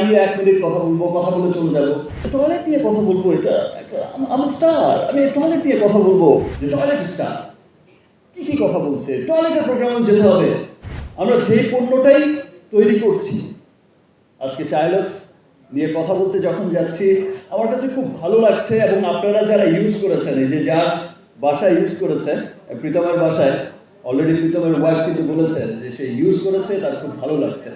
আমি এক মিনিট কথা বলব, কথা বলে চলে যাব। টয়লেট নিয়ে কথা বলব এটা আমি স্টার আমি টয়লেট নিয়ে কথা বলব। টয়লেট স্টার কি কি কথা বলছে? টয়লেটের প্রোগ্রামে যেতে হবে। আমরা যে পণ্যটাই তৈরি করছি, আজকে টাইলক্স নিয়ে কথা বলতে যখন যাচ্ছি, আমার কাছে খুব ভালো লাগছে এবং আপনারা যারা ইউজ করেছেন, এই যে যার বাসায় ইউজ করেছেন, প্রীতমের বাসায় অলরেডি প্রীতমের ওয়াইফ কিন্তু বলেছেন যে সে ইউজ করেছে, তার খুব ভালো লাগছে।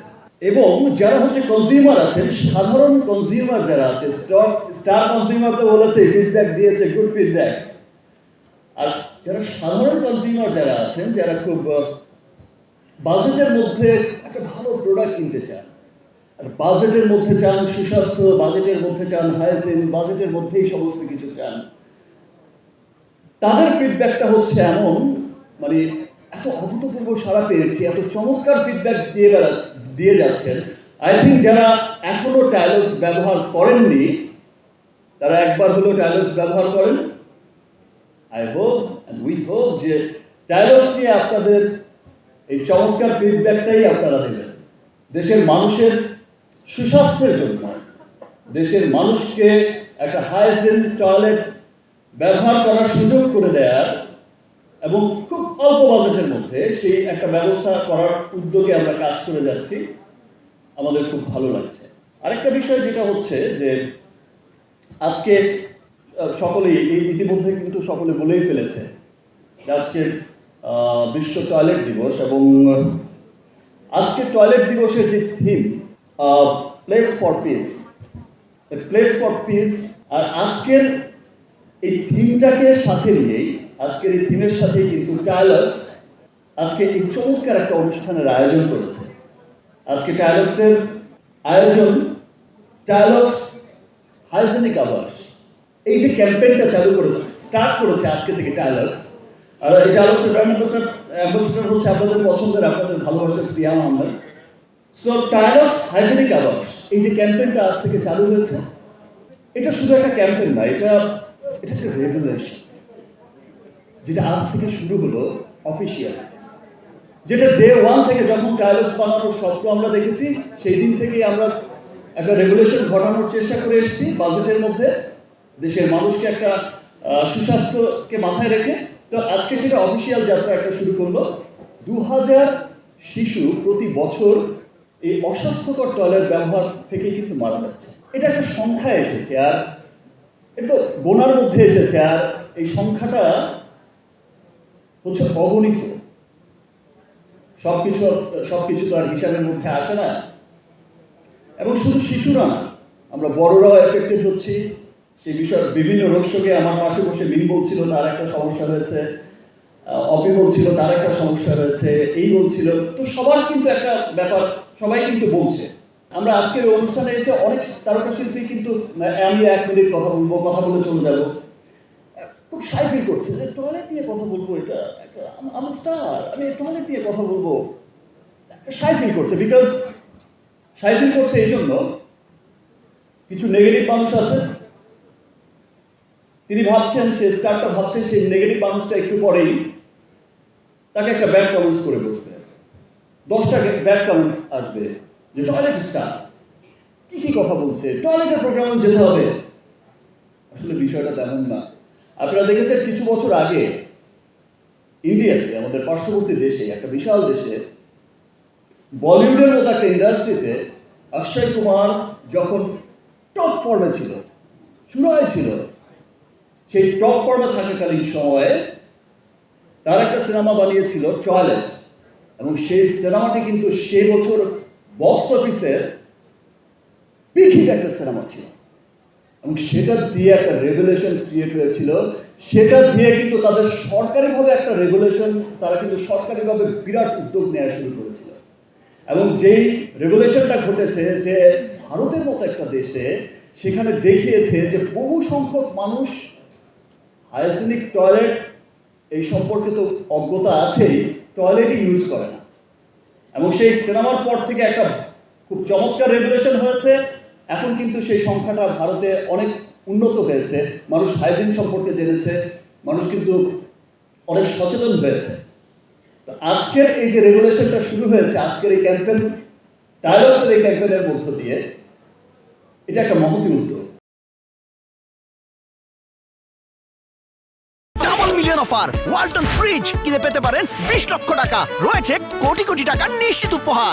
এবং যারা হচ্ছে কনজিউমার আছেন, সাধারণ কনজিউমার যারা আছে স্টক স্টার কনজিউমার তো বলেছে ফিডব্যাক দিয়েছে গুড ফিডব্যাক আর যারা সাধারণ কনজিউমার যারা আছেন, যারা খুব বাজেটের মধ্যে একটা ভালো প্রোডাক্ট কিনতে চান, আর বাজেটের মধ্যে চান, সুস্বাস্থ্য বাজেটের মধ্যে চান হাইজিন বাজেটের মধ্যেই সমস্ত কিছু চান, তাদের ফিডব্যাকটা হচ্ছে এমন মানে এত অভূতপূর্ব সাড়া পেয়েছি, এত চমৎকার ফিডব্যাক দিয়ে বেড়া দিয়ে যাচ্ছেন। আই থিঙ্ক যারা এখনও টাইলক্স ব্যবহার করেননি, তারা একবার হলো টাইলক্স ব্যবহার করেন। আই হোপ উই হোপ যে ডায়লগস নিয়ে আপনাদের এই চমৎকার ফিডব্যাকটাই আপনারা দেবেন। দেশের মানুষের সুস্বাস্থ্যের জন্য, দেশের মানুষকে একটা হাইজিন টয়লেট ব্যবহার করার সুযোগ করে দেওয়ার এবং খুব অল্প বাজেটের মধ্যে সেই একটা ব্যবস্থা করার উদ্যোগে আমরা কাজ করে যাচ্ছি। আমাদের খুব ভালো লাগছে। আরেকটা বিষয় যেটা হচ্ছে যে, আজকে সকলেই এই ইতিমধ্যে কিন্তু সকলে বলেই ফেলেছে আজকে বিশ্ব টয়লেট দিবস এবং আজকে টয়লেট দিবসের যে theme place for peace place for peace আর আজকের এই থিমটাকে সাথে নিয়েই আজকের এই থিমের সাথে কিন্তু টাইলক্স আজকে এই চমৎকার একটা অনুষ্ঠানের আয়োজন করেছে। আজকে টাইলক্সের আয়োজন টাইলক্স হাইজেনিক আবাস এই যে ক্যাম্পেইনটা চালু করেছে স্টার্ট করেছে আজকে থেকে টাইলক্স আর এই টাইলক্সের ব্র্যান্ড অ্যাম্বাসেডর হচ্ছে আপনাদের পছন্দের, আপনাদের ভালোবাসার সিয়াম আহমেদ সো টাইলক্স হাইজেনিক আবাস এই যে ক্যাম্পেইনটা আজ থেকে চালু হয়েছে, এটা শুধু একটা ক্যাম্পেইন না, এটা এটা একটা রেগুলেশন যেটা আজ থেকে শুরু হলো অফিসিয়াল যেটা ডে ওয়ান থেকে যখন টাইলক্স বানানোর স্বপ্ন আমরা দেখেছি, সেই দিন থেকেই আমরা একটা রেগুলেশন ঘটানোর চেষ্টা করে এসেছি বাজেটের মধ্যে। দেশের মানুষকে একটা সুস্বাস্থ্যকে মাথায় রেখে। তো আজকে সেটা অফিসিয়াল যাত্রা একটা শুরু করল। দু হাজার শিশু প্রতি বছর এই অস্বাস্থ্যকর টয়লেট ব্যবহার থেকে কিন্তু মারা যাচ্ছে। এটা একটা সংখ্যা এসেছে, আর এটা তো গোনার মধ্যে এসেছে, আর এই সংখ্যাটা হচ্ছে অগণিত। সবকিছু সবকিছু তো আর হিসাবের মধ্যে আসে না। এবং শুধু শিশুরা না আমরা বড়রাও এফেক্টেড হচ্ছি। সেই বিষয়ে বিভিন্ন রোগ শোকে আমার পাশে বসে মিনি বলছিল তার একটা সমস্যা আহ, অপি বলছিল তার একটা সমস্যা রয়েছে এই বলছিল। তো সবার কিন্তু একটা ব্যাপার সবাই কিন্তু বলছে। আমরা আজকের অনুষ্ঠানে এসে অনেক তারকা শিল্পী কিন্তু আমি এক মিনিট কথা বলব কথা বলে চলে যাব। খুব সাই ফিল করছে যে টয়লেট নিয়ে কথা বলব এটা একটা আমি স্টার আমি টয়লেট নিয়ে কথা বলব। সাই ফিল করছে বিকজ সাই ফিল করছে এই জন্য কিছু নেগেটিভ মানুষ আছে। তিনি ভাবছেন, সে স্টারটা ভাবছেন সেই নেগেটিভ মানুষটা একটু পরেই তাকে একটা ব্যাড কমেন্টস করে বসবে। দশটা ব্যাড কমেন্টস আসবে যে টয়লেট স্টার কি কি কথা বলছে? টয়লেটের প্রোগ্রামে যেতে হবে। আসলে বিষয়টা তেমন না। আপনারা দেখেছেন কিছু বছর আগে ইন্ডিয়াতে, আমাদের পার্শ্ববর্তী দেশে, একটা বিশাল দেশে, বলিউডের মতো একটা ইন্ডাস্ট্রিতে অক্ষয় কুমার যখন টপ ফর্মে ছিল চূড়ায় ছিল, সেই টপ ফর্মে থাকাকালীন সময়ে তার একটা সিনেমা বানিয়েছিল টয়লেট। এবং সেই সিনেমাটি কিন্তু সেই বছর বক্স অফিসের পিক একটা সিনেমা ছিল। এবং সেটা দিয়ে একটা রেগুলেশন ক্রিয়েট হয়েছিল। সেটা দিয়ে কিন্তু তাদের সরকারিভাবে একটা রেগুলেশন তারা কিন্তু সরকারিভাবে বিরাট উদ্যোগ নেওয়া শুরু করেছিল। এবং যেই রেগুলেশনটা ঘটেছে যে ভারতের মতো একটা দেশে সেখানে দেখিয়েছে যে বহু সংখ্যক মানুষ হাইজেনিক টয়লেট এই সম্পর্কে তো অজ্ঞতা আছেই টয়লেটই ইউজ করে না। এবং সেই সিনেমার পর থেকে একটা খুব চমৎকার রেগুলেশন হয়েছে। এখন কিন্তু সেই সংখ্যাটা ভারতে অনেক উন্নত হয়েছে। মানুষ হাইজিন সম্পর্কে জেনেছে, মানুষ কিন্তু অনেক সচেতন হয়েছে। তো আজকের এই যে রেগুলেশনটা শুরু হয়েছে, আজকের এই ক্যাম্পেন ডায়ালগসের এই ক্যাম্পেনের মধ্য দিয়ে, এটা একটা মহতি উদ্যোগ। মিলিয়ন ওয়ালটন ফ্রিজ কিনে পেতে পারেন বিশ লক্ষ টাকা। রয়েছে কোটি কোটি টাকার নিশ্চিত উপহার।